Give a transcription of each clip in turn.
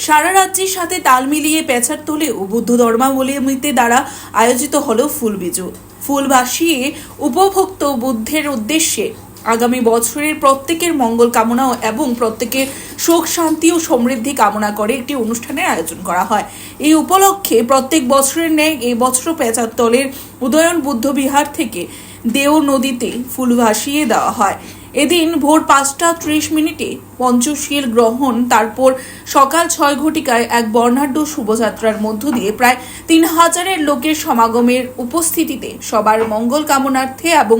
সারা রাজ্যের সাথে তাল মিলিয়ে পেঁচার তোলে ও বুদ্ধ ধর্মাবলম্বীদের দ্বারা আয়োজিত হলো ফুল বিজু। ফুল ভাসিয়ে উপভোক্ত বুদ্ধের উদ্দেশ্যে আগামী বছরের প্রত্যেকের মঙ্গল কামনা এবং প্রত্যেকের সুখ, শান্তি ও সমৃদ্ধি কামনা করে একটি অনুষ্ঠানের আয়োজন করা হয়। এই উপলক্ষে প্রত্যেক বছরের ন্যায় এই বছর পেঁচাতলের উদয়ন বুদ্ধ বিহার থেকে দেও নদীতে ফুল ভাসিয়ে দেওয়া হয়। এদিন ভোর পাঁচটা ত্রিশ মিনিটে পঞ্চশীল গ্রহণ, তারপর সকাল ছয় ঘটিকায় এক বর্ণাঢ্য শুভযাত্রার মধ্য দিয়ে প্রায় তিন হাজারের লোকের সমাগমের উপস্থিতিতে সবার মঙ্গল কামনার্থে এবং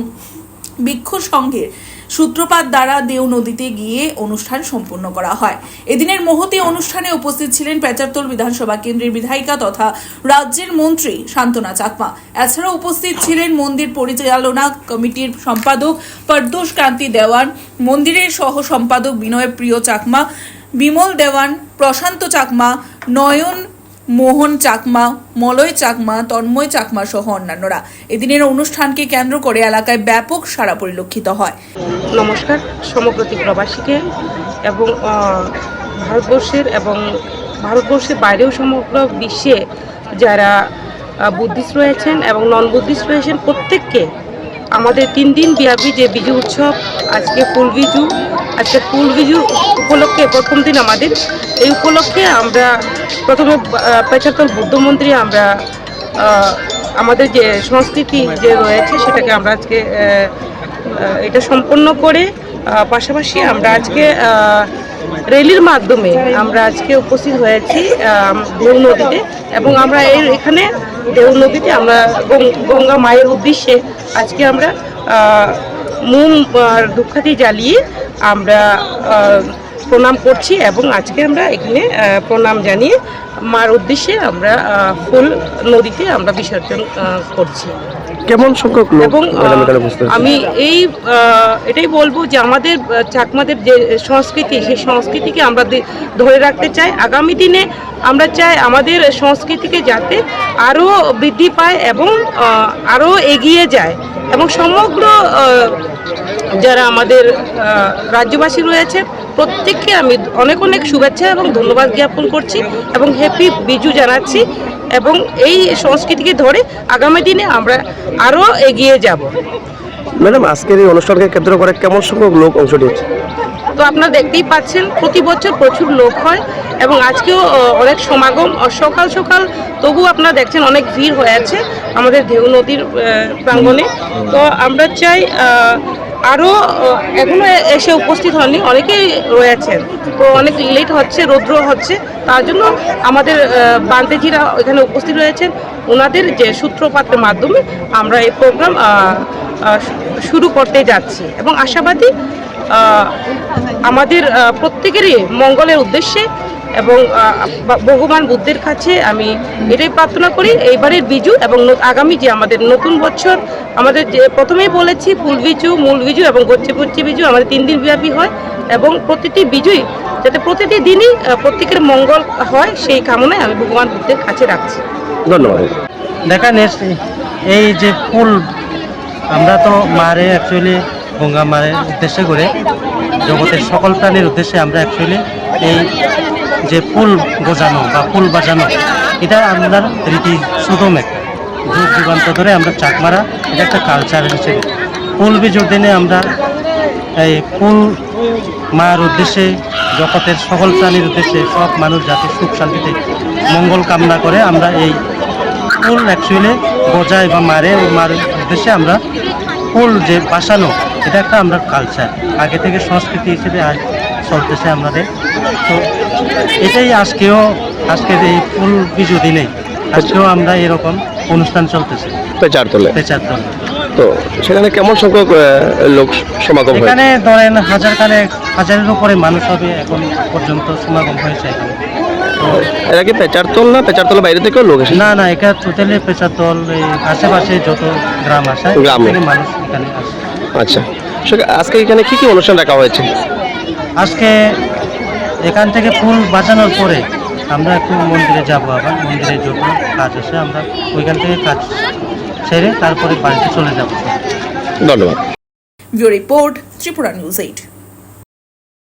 বৃক্ষ সংঘের সূত্রপাত দ্বারা দেও নদীতে গিয়ে অনুষ্ঠান সম্পন্ন করা হয়। এদিনের মহতি অনুষ্ঠানে উপস্থিত ছিলেন পেচারতোল বিধানসভা কেন্দ্রের বিধায়িকা তথা রাজ্যের মন্ত্রী শান্তনা চাকমা। এছাড়া উপস্থিত ছিলেন মন্দির পরিচালনা কমিটির সম্পাদক পরদোষ কান্তি দেওয়ান, মন্দিরের সহ সম্পাদক বিনয় প্রিয় চাকমা, বিমল দেওয়ান, প্রশান্ত চাকমা, নয়ন মোহন চাকমা, মলয় চাকমা, তন্ময় চাকমা সহ অন্যান্যরা। এদিনের অনুষ্ঠানকে কেন্দ্র করে এলাকায় ব্যাপক সাড়া পরিলক্ষিত হয়। নমস্কার, সমগ্রতি প্রবাসীকে এবং ভারতবর্ষের এবং ভারতবর্ষের বাইরেও সমগ্র বিশ্বে যারা বুদ্ধিস্ট রয়েছেন এবং নন বুদ্ধিস্ট রয়েছেন, প্রত্যেককে আমাদের তিন দিন ব্যাপী যে বিজু উৎসব, আজকে ফুল বিজু। আজকে ফুল বিজু উপলক্ষে প্রথম দিন আমাদের। এই উপলক্ষে আমরা প্রথমে পেচাতল বুদ্ধ মন্দিরে আমরা আমাদের যে সংস্কৃতি যে রয়েছে সেটাকে আমরা আজকে এটা সম্পন্ন করে পাশাপাশি আমরা আজকে রেলির মাধ্যমে আমরা আজকে উপস্থিত হয়েছি দেউ নদীতে এবং আমরা এর এখানে দেউ নদীতে আমরা গঙ্গা মায়ের উদ্দেশ্যে আজকে আমরা মোম ধূপকাঠি জ্বালিয়ে আমরা প্রণাম করছি এবং আজকে আমরা এখানে প্রণাম জানিয়ে মার উদ্দেশ্যে আমরা ফুল নদীতে আমরা বিসর্জন করছি। কেমন সংখ্যক লোক এবং আমি এই এটাই বলব যে আমাদের চাকমাদের যে সংস্কৃতি সেই সংস্কৃতিকে আমরা ধরে রাখতে চাই। আগামী দিনে আমরা চাই আমাদের সংস্কৃতিকে যাতে আরও বৃদ্ধি পায় এবং আরও এগিয়ে যায়। এবং সমগ্র যারা আমাদের রাজ্যবাসী রয়েছে প্রত্যেককে আমি অনেক অনেক শুভেচ্ছা এবং ধন্যবাদ জ্ঞাপন করছি এবং হ্যাপি বিজু জানাচ্ছি এবং এই সংস্কৃতিকে ধরে আগামী দিনে আমরা আরও এগিয়ে যাব। ম্যাডাম আজকের এই অনুষ্ঠানকে কেন্দ্র করে কেমন সংখ্যক লোক অংশ নিয়েছে? তো আপনারা দেখতেই পাচ্ছেন প্রতি বছর প্রচুর লোক হয় এবং আজকেও অনেক সমাগম। সকাল সকাল তবু আপনারা দেখছেন অনেক ভিড় হয়ে আছে আমাদের ঢেউ নদীর প্রাঙ্গণে। তো আমরা চাই আরও আহ, এখনও এসে উপস্থিত হননি অনেকেই রয়েছেন। তো অনেক লেট হচ্ছে রৌদ্র হচ্ছে। তার জন্য আমাদের বান্দেজিরা এখানে উপস্থিত রয়েছেন। ওনাদের যে সূত্রপাতের মাধ্যমে আমরা এই প্রোগ্রাম শুরু করতে যাচ্ছি। এবং আশাবাদী আমাদের প্রত্যেকেরই মঙ্গলের উদ্দেশ্যে এবং ভগবান বুদ্ধের কাছে আমি এটাই প্রার্থনা করি এইবারের বিজু এবং ন- আগামী যে আমাদের নতুন বছর আমাদের যে প্রথমেই বলেছি ফুল বিজু মূল বিজু এবং গচ্ছি পচ্ছি বিজু আমাদের তিন দিন ব্যাপী হয় এবং প্রতিটি বিজুই যাতে প্রতিটি দিনই প্রত্যেকের মঙ্গল হয় সেই কামনায় আমি ভগবান বুদ্ধের কাছে রাখছি। ধন্যবাদ। দেখা এস- এই যে ফুল আমরা তো মারে অ্যাকচুয়ালি গঙ্গা মারের উদ্দেশ্যে করে জগতের সকল প্রাণীর উদ্দেশ্যে আমরা অ্যাকচুয়ালি এই যে ফুল গোজানো বা ফুল বাজানো, এটা আপনার রীতি সুদম একটা। যুগ যুগান্ত ধরে আমরা চাকমারা, এটা একটা কালচার হিসেবে। ফুল বিজুর দিনে আমরা এই ফুল মায়ের উদ্দেশ্যে, জগতের সকল প্রাণীর উদ্দেশ্যে, সব মানুষ যাতে সুখ শান্তিতে মঙ্গল কামনা করে আমরা এই ফুল অ্যাকচুয়ালি গজায় বা মারে মার উদ্দেশ্যে আমরা ফুল যে বাসানো এটা একটা আমরা কালচার আগে থেকে সংস্কৃতি হিসেবে আজ চলতেছে আমাদের। তো এটাই আজকেও আজকের এই ফুল বিজু দিনে আজকেও আমরা এরকম অনুষ্ঠান চলতেছে। পেচার তোলে পেচার দল তো সেখানে কেমন সংখ্যক লোক সমাগম এখানে ধরেন হাজার কানে হাজারের উপরে মানুষ হবে এখন পর্যন্ত সমাগম হয়েছে এখানে। এরা কি পেচার তোল না? পেচার তোলের বাইরে থেকেও লোক এসেছে? না না এটা টোটালি পেচার দল এই আশেপাশে যত গ্রাম আছে গ্রামে। মানুষ এখানে আসে। আচ্ছা। সে- আজকে এখানে কি কি অনুষ্ঠান রাখা হয়েছে? আজকে এখান থেকে ফুল বাঁচানোর পরে আমরা একটু মন্দিরে যাব আবার মন্দিরে যত কাজ আছে আমরা ওইখান থেকে কাজ সেরে তারপরে বাড়িতে চলে যাব। ধন্যবাদ। Bureau report Tripura news eight.